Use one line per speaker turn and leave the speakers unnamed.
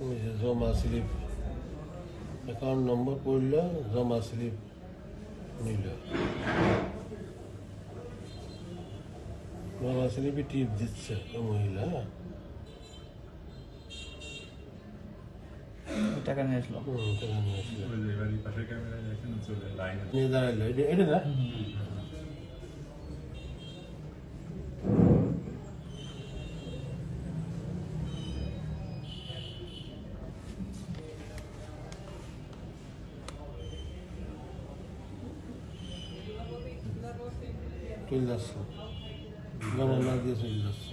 ওই যে জমা স্লিপ অ্যাকাউন্ট নম্বর পড়ল জমা স্লিপ নিল। জমা স্লিপে টিপ দিচ্ছে মহিলা?
টাকা নিয়ে আসলো।
টাকা নিয়ে আসলো। দাঁড়াইলো। এটা না? চলে যাচ্ছে। না দিয়ে চলে যাচ্ছে।